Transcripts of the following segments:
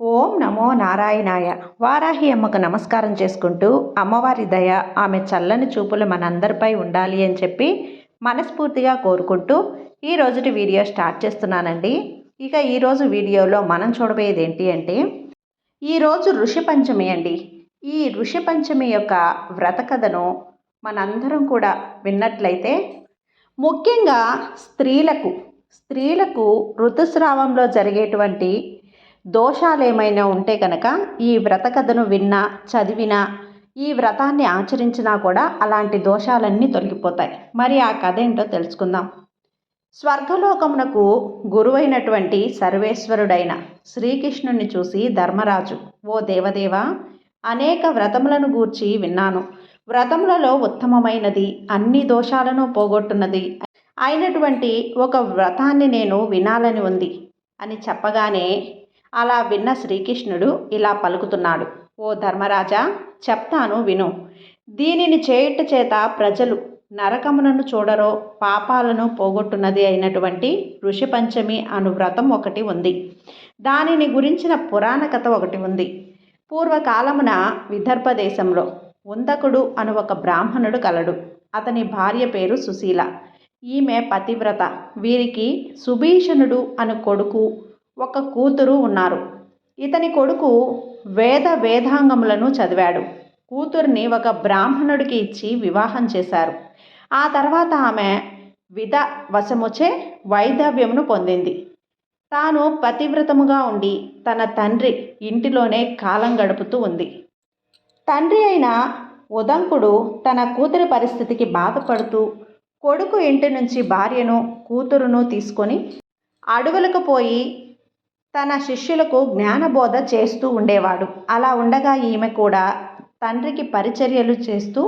ఓం నమో నారాయణాయ. వారాహి అమ్మకు నమస్కారం చేసుకుంటూ అమ్మవారి దయ ఆమె చల్లని చూపులు మనందరిపై ఉండాలి అని చెప్పి మనస్ఫూర్తిగా కోరుకుంటూ ఈ రోజుటి వీడియో స్టార్ట్ చేస్తున్నానండి. ఇక ఈరోజు వీడియోలో మనం చూడబోయేది ఏంటి అంటే ఈరోజు ఋషి పంచమి అండి. ఈ ఋషి పంచమి యొక్క వ్రత కథను మనందరం కూడా విన్నట్లయితే ముఖ్యంగా స్త్రీలకు స్త్రీలకు ఋతుస్రావంలో జరిగేటువంటి దోషాలు ఏమైనా ఉంటే కనుక ఈ వ్రత కథను విన్నా చదివినా ఈ వ్రతాన్ని ఆచరించినా కూడా అలాంటి దోషాలన్నీ తొలగిపోతాయి. మరి ఆ కథ ఏంటో తెలుసుకుందాం. స్వర్గలోకమునకు గురువైనటువంటి సర్వేశ్వరుడైన శ్రీకృష్ణుని చూసి ధర్మరాజు ఓ దేవదేవ అనేక వ్రతములను గూర్చి విన్నాను. వ్రతములలో ఉత్తమమైనది అన్ని దోషాలను పోగొట్టున్నది అయినటువంటి ఒక వ్రతాన్ని నేను వినాలని ఉంది అని చెప్పగానే అలా విన్న శ్రీకృష్ణుడు ఇలా పలుకుతున్నాడు. ఓ ధర్మరాజా చెప్తాను విను. దీనిని చేయుట చేత ప్రజలు నరకమునను చూడరో పాపాలను పోగొట్టున్నది అయినటువంటి ఋషి పంచమి అను వ్రతం ఒకటి ఉంది. దానిని గురించిన పురాణ కథ ఒకటి ఉంది. పూర్వకాలమున విదర్భ దేశంలో ఉందకుడు అను ఒక బ్రాహ్మణుడు కలడు. అతని భార్య పేరు సుశీల. ఈమె పతివ్రత. వీరికి సుభీషణుడు అను కొడుకు ఒక కూతురు ఉన్నారు. ఇతని కొడుకు వేద వేదాంగములను చదివాడు. కూతుర్ని ఒక బ్రాహ్మణుడికి ఇచ్చి వివాహం చేశారు. ఆ తర్వాత ఆమె విధ వశముచే వైధవ్యమును పొందింది. తాను పతివ్రతముగా ఉండి తన తండ్రి ఇంటిలోనే కాలం గడుపుతూ ఉంది. తండ్రి అయిన ఉదంకుడు తన కూతురి పరిస్థితికి బాధపడుతూ కొడుకు ఇంటి నుంచి భార్యను కూతురును తీసుకొని అడవులకు పోయి తన శిష్యులకు జ్ఞానబోధ చేస్తూ ఉండేవాడు. అలా ఉండగా ఈమె కూడా తండ్రికి పరిచర్యలు చేస్తూ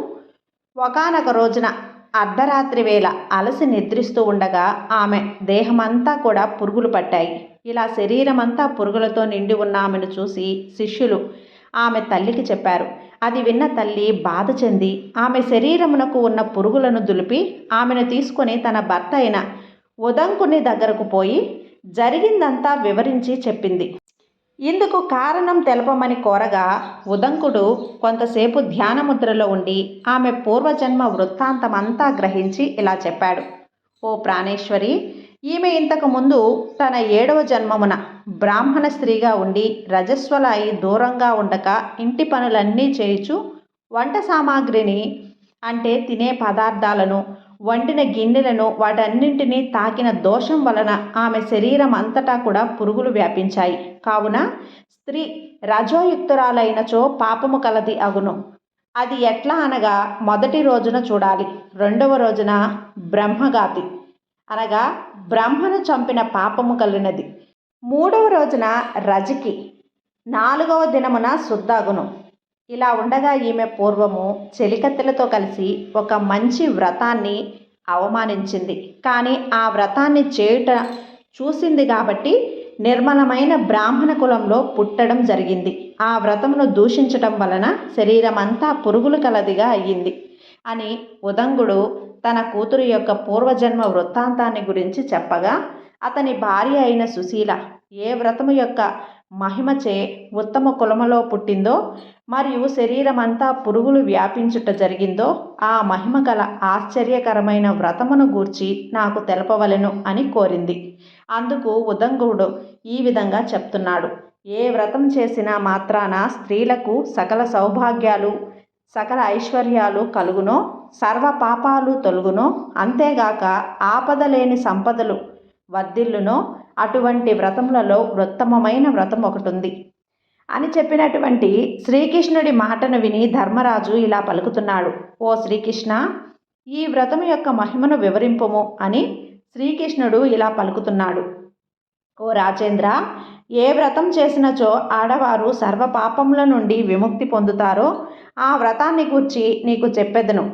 ఒకనొక రోజున అర్ధరాత్రి వేళ అలసి నిద్రిస్తూ ఉండగా ఆమె దేహమంతా కూడా పురుగులు పట్టాయి. ఇలా శరీరమంతా పురుగులతో నిండి ఉన్న ఆమెను చూసి శిష్యులు ఆమె తల్లికి చెప్పారు. అది విన్న తల్లి బాధ చెంది ఆమె శరీరమునకు ఉన్న పురుగులను దులిపి ఆమెను తీసుకొని తన భర్త అయిన ఉదంకుని దగ్గరకు పోయి జరిగిందంతా వివరించి చెప్పింది. ఇందుకు కారణం తెలపమని కోరగా ఉదంకుడు కొంతసేపు ధ్యానముద్రలో ఉండి ఆమె పూర్వజన్మ వృత్తాంతమంతా గ్రహించి ఇలా చెప్పాడు. ఓ ప్రాణేశ్వరి ఈమె ఇంతకు ముందు తన ఏడవ జన్మమున బ్రాహ్మణ స్త్రీగా ఉండి రజస్వల అయి దూరంగా ఉండక ఇంటి పనులన్నీ చేయుచు వంట సామాగ్రిని అంటే తినే పదార్థాలను వండిన గిన్నెలను వాటన్నింటినీ తాకిన దోషం వలన ఆమె శరీరం అంతటా కూడా పురుగులు వ్యాపించాయి. కావున స్త్రీ రజోయుక్తురాలైనచో పాపము కలది అగును. అది ఎట్లా అనగా మొదటి రోజున చూడాలి రెండవ రోజున బ్రహ్మగాతి అనగా బ్రహ్మను చంపిన పాపము కలిగినది. మూడవ రోజున రజకి. నాలుగవ దినమున శుద్ధాగును. ఇలా ఉండగా ఈమె పూర్వము చెలికత్తెలతో కలిసి ఒక మంచి వ్రతాన్ని అవమానించింది. కానీ ఆ వ్రతాన్ని చేయుట చూసింది కాబట్టి నిర్మలమైన బ్రాహ్మణ కులంలో పుట్టడం జరిగింది. ఆ వ్రతమును దూషించటం వలన శరీరం అంతా పురుగులు కలదిగా అయ్యింది అని ఉదంగుడు తన కూతురు యొక్క పూర్వజన్మ వృత్తాంతాన్ని గురించి చెప్పగా అతని భార్య అయిన సుశీల ఏ వ్రతము యొక్క మహిమచే ఉత్తమ కులములో పుట్టిందో మరియు శరీరమంతా పురుగులు వ్యాపించుట జరిగిందో ఆ మహిమ గల ఆశ్చర్యకరమైన వ్రతమును గూర్చి నాకు తెలపవలెను అని కోరింది. అందుకు ఉదంగుడు ఈ విధంగా చెప్తున్నాడు. ఏ వ్రతం చేసినా మాత్రాన స్త్రీలకు సకల సౌభాగ్యాలు సకల ఐశ్వర్యాలు కలుగునో సర్వ పాపాలు తొలుగునో అంతేగాక ఆపద లేని సంపదలు వర్ధిల్లునో అటువంటి వ్రతములలో ఉత్తమమైన వ్రతం ఒకటి ఉంది అని చెప్పినటువంటి శ్రీకృష్ణుడి మాటను విని ధర్మరాజు ఇలా పలుకుతున్నాడు. ఓ శ్రీకృష్ణ ఈ వ్రతం యొక్క మహిమను వివరింపము అని శ్రీకృష్ణుడు ఇలా పలుకుతున్నాడు. ఓ రాజేంద్ర ఏ వ్రతం చేసినచో ఆడవారు సర్వ పాపముల నుండి విముక్తి పొందుతారో ఆ వ్రతాన్ని గూర్చి నీకు చెప్పెదను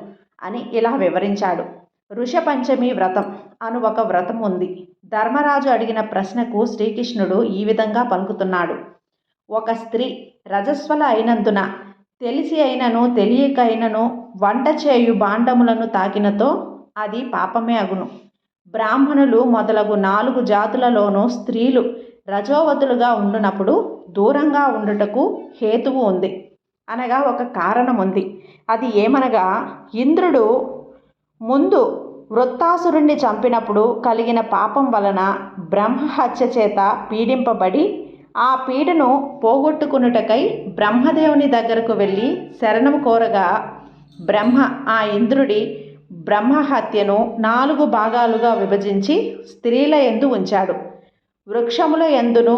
అని ఇలా వివరించాడు. ఋషపంచమి వ్రతం అను ఒక వ్రతం ఉంది. ధర్మరాజు అడిగిన ప్రశ్నకు శ్రీకృష్ణుడు ఈ విధంగా పలుకుతున్నాడు. ఒక స్త్రీ రజస్వల అయినందున తెలిసి అయినను తెలియక అయినను వంట చేయు బాండములను తాకినతో అది పాపమే అగును. బ్రాహ్మణులు మొదలగు నాలుగు జాతులలోనూ స్త్రీలు రజోవతులుగా ఉండునప్పుడు దూరంగా ఉండుటకు హేతువు ఉంది. అనగా ఒక కారణం ఉంది అది ఏమనగా ఇంద్రుడు ముందు వృత్తాసురుణ్ణి చంపినప్పుడు కలిగిన పాపం వలన బ్రహ్మహత్య చేత పీడింపబడి ఆ పీడను పోగొట్టుకునుటకై బ్రహ్మదేవుని దగ్గరకు వెళ్ళి శరణం కోరగా బ్రహ్మ ఆ ఇంద్రుడి బ్రహ్మహత్యను నాలుగు భాగాలుగా విభజించి స్త్రీల ఎందు ఉంచాడు. వృక్షముల ఎందును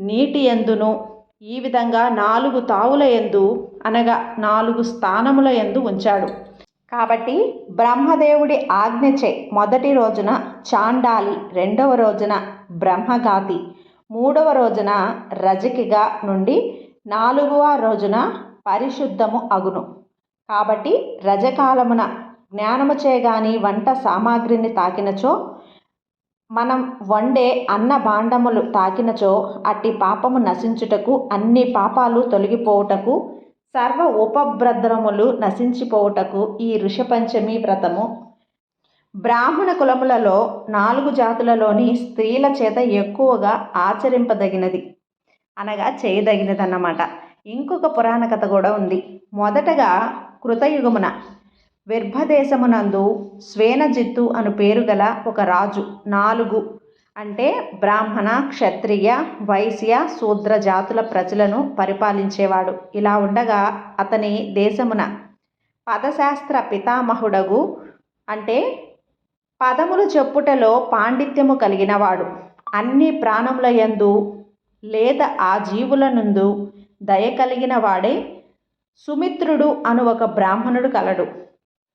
నీటి ఎందును ఈ విధంగా నాలుగు తావుల ఎందు అనగా నాలుగు స్థానముల ఎందు ఉంచాడు. కాబట్టి బ్రహ్మదేవుడి ఆజ్ఞచే మొదటి రోజున చాండాలి రెండవ రోజున బ్రహ్మగాతి మూడవ రోజున రజకిగా నుండి నాలుగవ రోజున పరిశుద్ధము అగును. కాబట్టి రజకాలమున జ్ఞానము చేయగాని వంట సామాగ్రిని తాకినచో మనం వండే అన్న భాండములు తాకినచో అట్టి పాపము నశించుటకు అన్ని పాపాలు తొలగిపోవుటకు సర్వ ఉపభ్రద్రములు నశించిపోవుటకు ఈ ఋషపంచమి వ్రతము. బ్రాహ్మణ కులములలో నాలుగు జాతులలోని స్త్రీల చేత ఎక్కువగా ఆచరింపదగినది. అనగా చేయదగినదన్నమాట. ఇంకొక పురాణ కథ కూడా ఉంది. మొదటగా కృతయుగమున విర్భదేశమునందు స్వేనజిత్తు అను పేరు గల ఒక రాజు నాలుగు అంటే బ్రాహ్మణ క్షత్రియ వైశ్య శూద్ర జాతుల ప్రజలను పరిపాలించేవాడు. ఇలా ఉండగా అతని దేశమున పదశాస్త్ర పితామహుడగు అంటే పదములు చెప్పుటలో పాండిత్యము కలిగినవాడు. అన్ని ప్రాణముల యందు లేదా ఆ జీవుల నుండు దయ కలిగిన వాడే సుమిత్రుడు అను ఒక బ్రాహ్మణుడు కలడు.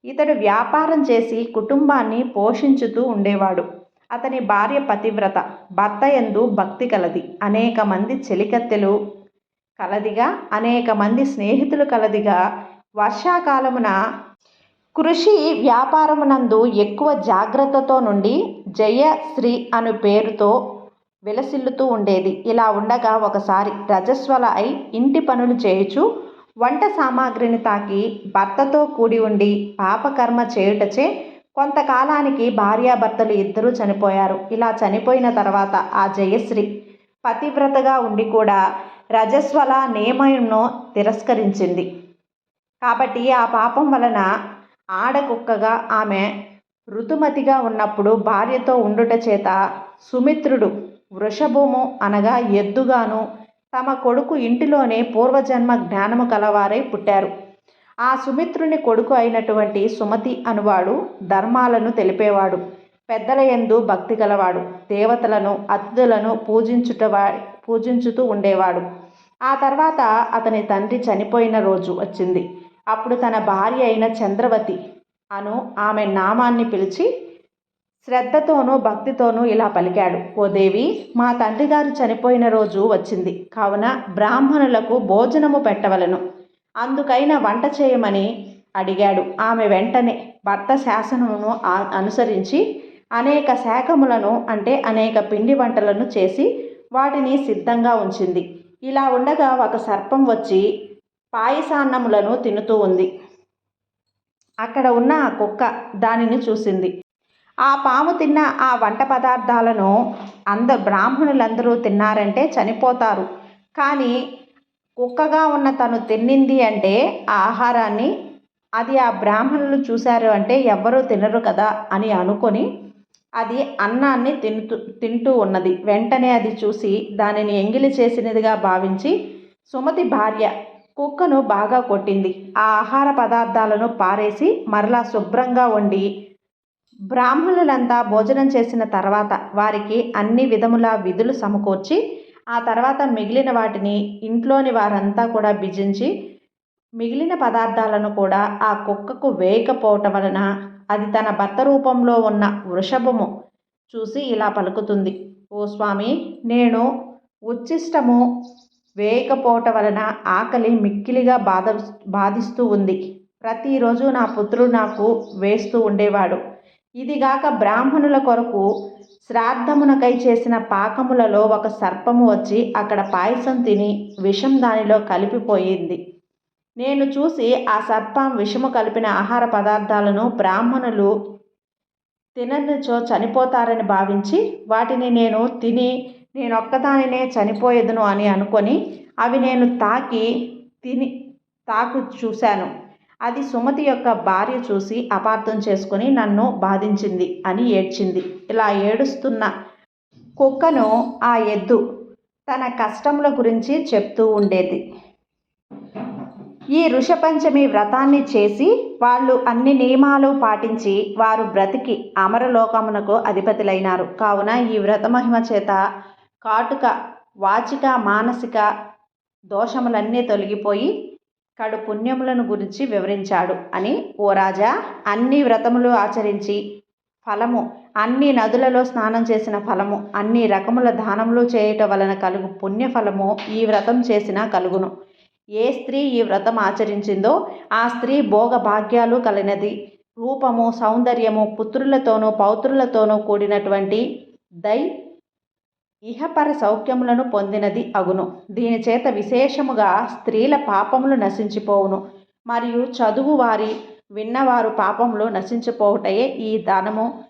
ఇతడు వ్యాపారం చేసి కుటుంబాన్ని పోషించుతూ ఉండేవాడు. అతని భార్య పతివ్రత భర్త ఎందు భక్తి కలది. అనేక మంది చెలికత్తెలు కలదిగా అనేక మంది స్నేహితులు కలదిగా వర్షాకాలమున కృషి వ్యాపారమునందు ఎక్కువ జాగ్రత్తతో నుండి జయశ్రీ అను పేరుతో విలసిల్లుతూ ఉండేది. ఇలా ఉండగా ఒకసారి రజస్వల అయి ఇంటి పనులు చేయుచు వంట సామాగ్రిని తాకి భర్తతో కూడి ఉండి పాపకర్మ చేయుటచే కొంతకాలానికి భార్యాభర్తలు ఇద్దరూ చనిపోయారు. ఇలా చనిపోయిన తర్వాత ఆ జయశ్రీ పతివ్రతగా ఉండి కూడా రజస్వల నియమను తిరస్కరించింది. కాబట్టి ఆ పాపం వలన ఆడకుక్కగా ఆమె ఋతుమతిగా ఉన్నప్పుడు భార్యతో ఉండుట చేత సుమిత్రుడు వృషభము అనగా ఎద్దుగాను తమ కొడుకు ఇంటిలోనే పూర్వజన్మ జ్ఞానము కలవారై పుట్టారు. ఆ సుమిత్రుని కొడుకు అయినటువంటి సుమతి అనువాడు ధర్మాలను తెలిపేవాడు. పెద్దల ఎందు భక్తి గలవాడు. దేవతలను అతిథులను పూజించుటవా పూజించుతూ ఉండేవాడు. ఆ తర్వాత అతని తండ్రి చనిపోయిన రోజు వచ్చింది. అప్పుడు తన భార్య అయిన చంద్రవతి అను ఆమె నామాన్ని పిలిచి శ్రద్ధతోనూ భక్తితోనూ ఇలా పలికాడు. ఓ దేవి మా తండ్రి గారు చనిపోయిన రోజు వచ్చింది. కావున బ్రాహ్మణులకు భోజనము పెట్టవలను. అందుకైనా వంట చేయమని అడిగాడు. ఆమె వెంటనే భర్త శాసనమును అనుసరించి అనేక శాఖములను అంటే అనేక పిండి వంటలను చేసి వాటిని సిద్ధంగా ఉంచింది. ఇలా ఉండగా ఒక సర్పం వచ్చి పాయసాన్నములను తినుతూ ఉంది. అక్కడ ఉన్న ఆ కుక్క దానిని చూసింది. ఆ పాము తిన్న ఆ వంట పదార్థాలను అంద బ్రాహ్మణులందరూ తిన్నారంటే చనిపోతారు. కానీ కుక్కగా ఉన్న తను తిన్నింది అంటే ఆ ఆహారాన్ని అది ఆ బ్రాహ్మణులు చూశారు అంటే ఎవ్వరూ తినరు కదా అని అనుకొని అది అన్నాన్ని తింటూ తింటూ ఉన్నది. వెంటనే అది చూసి దానిని ఎంగిలి చేసినదిగా భావించి సుమతి భార్య కుక్కను బాగా కొట్టింది. ఆ ఆహార పదార్థాలను పారేసి మరలా శుభ్రంగా వండి బ్రాహ్మణులంతా భోజనం చేసిన తర్వాత వారికి అన్ని విధముల విధులు సమకూర్చి ఆ తర్వాత మిగిలిన వాటిని ఇంట్లోని వారంతా కూడా బిజించి మిగిలిన పదార్థాలను కూడా ఆ కుక్కకు వేయకపోవటం వలన అది తన భర్త రూపంలో ఉన్న వృషభము చూసి ఇలా పలుకుతుంది. ఓ స్వామి నేను ఉచ్చిష్టము వేయకపోవటం వలన ఆకలి మిక్కిలిగా బాధ బాధిస్తూ ఉంది. ప్రతిరోజు నా పుత్రుడు నాకు వేస్తూ ఉండేవాడు. ఇదిగాక బ్రాహ్మణుల కొరకు శ్రాద్ధమునకై చేసిన పాకములలో ఒక సర్పము వచ్చి అక్కడ పాయసం తిని విషం దానిలో కలిపిపోయింది. నేను చూసి ఆ సర్పం విషము కలిపిన ఆహార పదార్థాలను బ్రాహ్మణులు తిననిచో చనిపోతారని భావించి వాటిని నేను తిని నేను ఒక్కదానినే చనిపోయేదును అని అనుకొని అవి నేను తాకి తిని తాకు చూశాను. అది సుమతి యొక్క భార్య చూసి అపార్థం చేసుకుని నన్ను బాధించింది అని ఏడ్చింది. ఇలా ఏడుస్తున్న కుక్కను ఆ ఎద్దు తన కష్టముల గురించి చెప్తూ ఉండేది. ఈ ఋషపంచమి వ్రతాన్ని చేసి వాళ్ళు అన్ని నియమాలు పాటించి వారు బ్రతికి అమరలోకమునకు అధిపతులైనారు. కావున ఈ వ్రత మహిమ చేత కాటుక వాచిక మానసిక దోషములన్నీ తొలగిపోయి కడు పుణ్యములను గురించి వివరించాడు. అని ఓ రాజా అన్ని వ్రతములు ఆచరించి ఫలము అన్ని నదులలో స్నానం చేసిన ఫలము అన్ని రకముల దానములు చేయటం వలన కలుగు పుణ్యఫలము ఈ వ్రతం చేసిన కలుగును. ఏ స్త్రీ ఈ వ్రతం ఆచరించిందో ఆ స్త్రీ భోగ భాగ్యాలు కలిగినది రూపము సౌందర్యము పుత్రులతోనూ పౌత్రులతోనూ కూడినటువంటి దై ఇహపర సౌఖ్యములను పొందినది అగును. దీని చేత విశేషముగా స్త్రీల పాపములు నశించిపోవును. మరియు చదువు వారి విన్నవారు పాపములు నశించిపోవుటయే ఈ దానము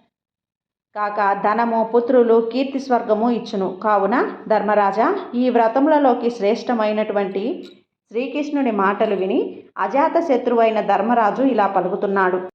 కాక ధనము పుత్రులు కీర్తి స్వర్గము ఇచ్చును. కావున ధర్మరాజా ఈ వ్రతములలోకి శ్రేష్టమైనటువంటి శ్రీకృష్ణుని మాటలు విని అజాత శత్రువైన ధర్మరాజు ఇలా పలుకుతున్నాడు.